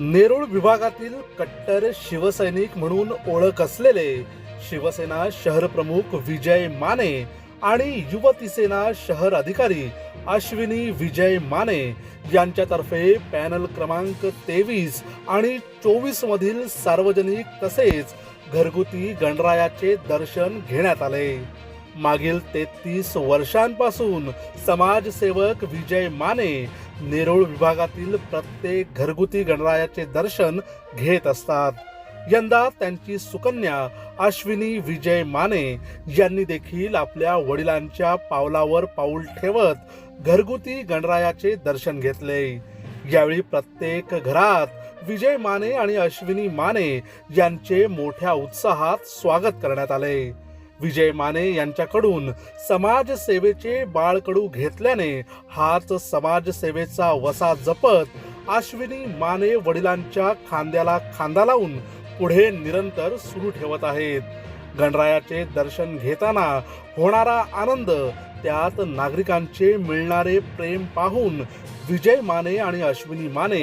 नेरूळ विभागातील कट्टर शिवसैनिक म्हणून ओळख असलेले शिवसेना शहर प्रमुख विजय माने आणि युवतीसेना शहर अधिकारी अश्विनी विजय माने यांच्यातर्फे पॅनल क्रमांक तेवीस आणि चोवीस मधील सार्वजनिक तसेच घरगुती गणरायाचे दर्शन घेण्यात आले. मागील तेहतीस वर्षांपासून समाजसेवक विजय माने नेरूळ विभागातील प्रत्येक घरगुती गणरायाचे दर्शन घेत असतात. यंदा त्यांची सुकन्या अश्विनी विजय माने यांनी देखील आपल्या वडिलांच्या पावलावर पाऊल ठेवत घरगुती गणरायाचे दर्शन घेतले. यावेळी प्रत्येक घरात विजय माने आणि अश्विनी माने यांचे मोठ्या उत्साहात स्वागत करण्यात आले. विजय माने यांच्याकडून समाजसेवेचे बाळकडू घेतल्याने हाच समाजसेवेचा वसा जपत अश्विनी माने वडिलांच्या खांद्याला खांदा लावून पुढे निरंतर सुरू ठेवत आहेत. गणरायाचे दर्शन घेताना होणारा आनंद त्यात नागरिकांचे मिळणारे प्रेम पाहून विजय माने आणि अश्विनी माने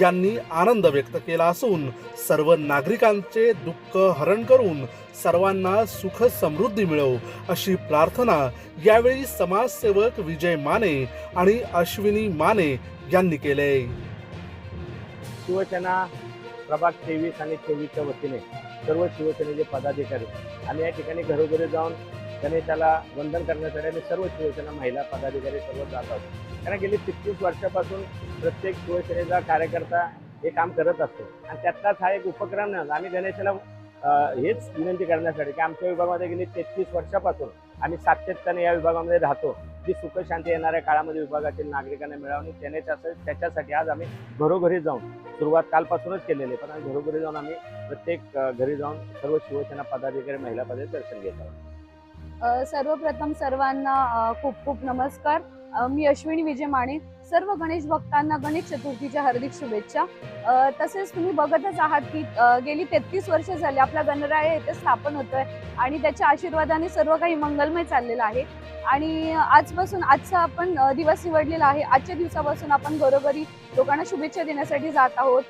यांनी आनंद व्यक्त केला असून सर्व नागरिकांचे दुःख हरण करून सर्वांना सुख समृद्धी मिळो अशी प्रार्थना यावेळी समाजसेवक विजय माने आणि अश्विनी माने यांनी केले. शिवसेना प्रभाग तेवीस आणि चोवीसच्या वतीने सर्व शिवसेनेचे पदाधिकारी आम्ही या ठिकाणी घरोघरी जाऊन गणेशाला वंदन करण्यासाठी आणि सर्व शिवसेना महिला पदाधिकारी सर्व जात आहोत. कारण गेली तितकीस वर्षापासून प्रत्येक शिवसेनेचा कार्यकर्ता हे काम करत असतो. आणि त्यातलाच हा एक उपक्रम नाही आम्ही गणेशाला हेच विनंती करण्यासाठी की आमच्या विभागामध्ये गेली तेहतीस वर्षापासून आम्ही सातत्याने या विभागामध्ये राहतो. जी सुखशांती येणाऱ्या काळामध्ये विभागातील नागरिकांना मिळवणे त्यानेच असेल त्याच्यासाठी आज आम्ही घरोघरी जाऊन सुरुवात कालपासूनच केलेली आहे. पण आम्ही घरोघरी जाऊन आम्ही प्रत्येक घरी जाऊन सर्व शिवसेना पदाधिकारी महिला पदाधिकारी दर्शन घेत आहोत. सर्वप्रथम सर्वांना खूप खूप नमस्कार. मी अश्विनी विजय माने. सर्व गणेश भक्तांना गणेश चतुर्थीच्या हार्दिक शुभेच्छा. तसेच तुम्ही बघतच आहात की गेली तेहतीस वर्ष झाली आपला गणराय येथे स्थापन होतोय आणि त्याच्या आशीर्वादाने सर्व काही मंगलमय चाललेलं आहे. आणि आजपासून आजचा आपण दिवस निवडलेला आहे. आजच्या दिवसापासून आपण घरोघरी लोकांना शुभेच्छा देण्यासाठी जात आहोत.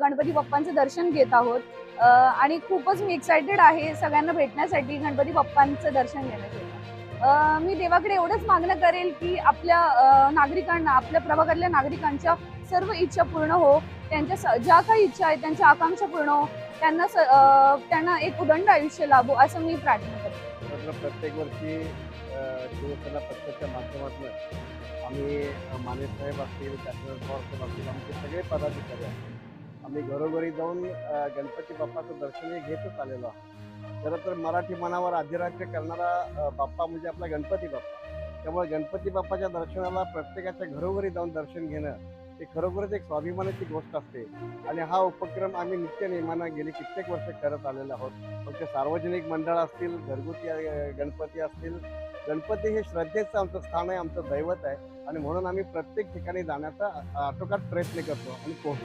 गणपती बाप्पांचं दर्शन घेत आहोत. आणि खूपच मी एक्सायटेड आहे सगळ्यांना भेटण्यासाठी गणपती बाप्पांचं दर्शन घेण्यासाठी. मी देवाकडे एवढंच मागणं करेल की आपल्या नागरिकांना आपल्या प्रभागातल्या नागरिकांच्या सर्व इच्छा पूर्ण हो त्यांच्या स- ज्या काही इच्छा आहेत त्यांच्या आकांक्षा पूर्ण हो त्यांना स- त्यांना एक उदंड आयुष्य लाभो असं मी प्रार्थना करते. प्रत्येक वर्षी शिवसेना पक्षाच्या माध्यमातून आम्ही अ, मानेसाहेब असतील कॅप्टन पवार साहेब असतील आमचे सगळे पदाधिकारी आहेत. आम्ही घरोघरी जाऊन गणपती बाप्पाचं दर्शनही घेतच आलेलो आहोत. खरं तर मराठी मनावर अधिराज्य करणारा बाप्पा म्हणजे आपला गणपती बाप्पा. त्यामुळे गणपती बाप्पाच्या दर्शनाला प्रत्येकाच्या घरोघरी जाऊन दर्शन घेणं हे खरोखरच एक स्वाभिमानाची गोष्ट असते. आणि हा उपक्रम आम्ही नित्य नियमानं गेली कित्येक वर्ष करत आलेलो आहोत. मग ते सार्वजनिक मंडळ असतील घरगुती गणपती असतील गणपती हे श्रद्धेचं आमचं स्थान आहे आमचं दैवत आहे. आणि म्हणून आम्ही प्रत्येक ठिकाणी जाण्याचा आटोकाट प्रयत्न करतो आणि पोहोचतो.